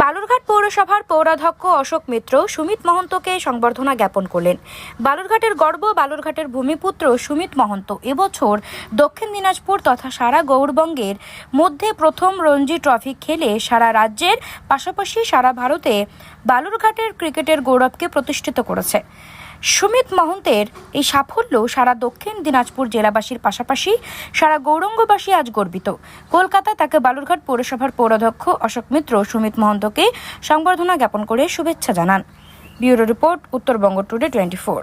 বালুরঘাট পৌরসভার পৌরাধ্যক্ষ অশোক মিত্র সুমিত মহন্তকে সংবর্ধনা জ্ঞাপন করলেন। বালুরঘাটের গর্ব, বালুরঘাটের ভূমিপুত্র সুমিত মহন্ত এবছর দক্ষিণ দিনাজপুর তথা সারা গৌরবঙ্গের মধ্যে প্রথম রঞ্জি ট্রফি খেলে সারা রাজ্যের পাশাপাশি সারা ভারতে বালুরঘাটের ক্রিকেটের গৌরবকে প্রতিষ্ঠিত করেছে। সুমিত মহন্তের এই সাফল্য সারা দক্ষিণ দিনাজপুর জেলাবাসীর পাশাপাশি সারা গৌরঙ্গবাসী আজ গর্বিত। কলকাতায় তাকে বালুরঘাট পৌরসভার পৌরাধ্যক্ষ অশোক মিত্র, সুমিত মহন্তকে সংবর্ধনা জ্ঞাপন করে শুভেচ্ছা জানান। Bureau report, Uttarbanga today twenty four.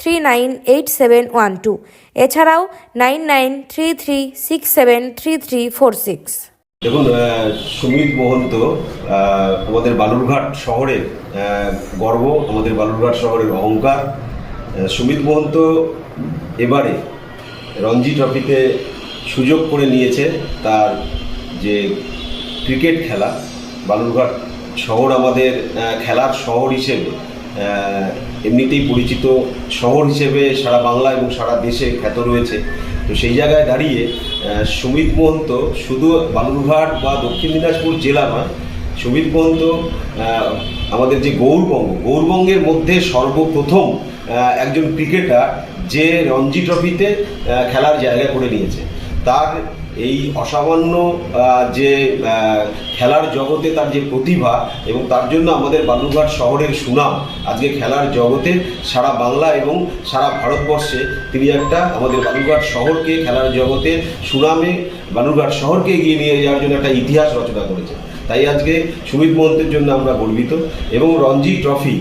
three nine eight seven one two এছাড়াও nine nine three three six seven three three four six দেখুন সুমিত মহন্ত আমাদের বালুরঘাট শহরের গর্ব আমাদের বালুরঘাট শহরের অহংকার। সুমিত মহন্ত এবারে রঞ্জি ট্রফিতে সুযোগ করে নিয়েছে তার যে ক্রিকেট খেলা, বালুরঘাট শহর আমাদের খেলার শহর হিসেবে। এমনিতেই পরিচিত শহর হিসেবে সারা বাংলা এবং সারা দেশে খ্যাত রয়েছে। তো সেই জায়গায় দাঁড়িয়ে সুমিত মহন্ত শুধু বালুরঘাট বা দক্ষিণ দিনাজপুর জেলা নয় সুমিত মহন্ত আমাদের যে গৌরবঙ্গ, গৌরবঙ্গের মধ্যে সর্বপ্রথম একজন ক্রিকেটার যে রঞ্জি ট্রফিতে খেলার জায়গা করে নিয়েছে। তার এই অসামান্য যে খেলার জগতে তার যে প্রতিভা এবং তার জন্য আমাদের বালুরঘাট শহরের সুনাম, আজকে খেলার জগতে সারা বাংলা এবং সারা ভারতবর্ষে তিনি একটা আমাদের বালুরঘাট শহরকে, খেলার জগতে সুনামে বালুরঘাট শহরকে এগিয়ে নিয়ে যাওয়ার জন্য একটা ইতিহাস রচনা করেছে তাই আজকে সুমিত মহন্তের জন্য আমরা গর্বিত এবং রঞ্জি ট্রফি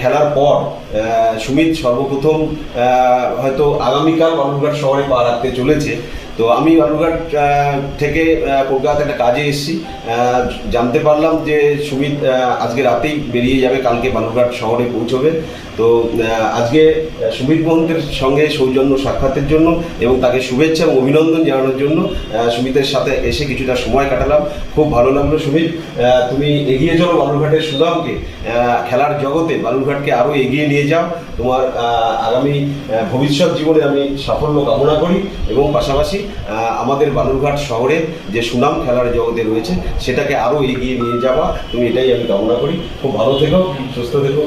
খেলার পর সুমিত সর্বপ্রথম হয়তো আগামীকাল বালুরঘাট শহরে পা রাখতে চলেছে। তো আমি বালুরঘাট থেকে কলকাতাতে একটা কাজে এসেছি। জানতে পারলাম যে সুমিত আজকে রাতেই বেরিয়ে যাবে কালকে বালুরঘাট শহরে পৌঁছবে। তো আজকে সুমিত মহন্তের সঙ্গে সৌজন্য সাক্ষাতের জন্য এবং তাকে শুভেচ্ছা এবং অভিনন্দন জানানোর জন্য সুমিতের সাথে এসে কিছুটা সময় কাটালাম। খুব ভালো লাগল সুমিত তুমি এগিয়ে চলো বালুরঘাটের সুনামকে আহ, খেলার জগতে বালুরঘাটকে আরও এগিয়ে নিয়ে যাও। তোমার আগামী ভবিষ্যৎ জীবনে আমি সাফল্য কামনা করি এবং পাশাপাশি আমাদের বালুরঘাট শহরের যে সুনাম খেলার জগতে রয়েছে, সেটাকে আরও এগিয়ে নিয়ে যাওয়া, তুমি এটাই আমি কামনা করি। খুব ভালো থেকো, সুস্থ থেকো।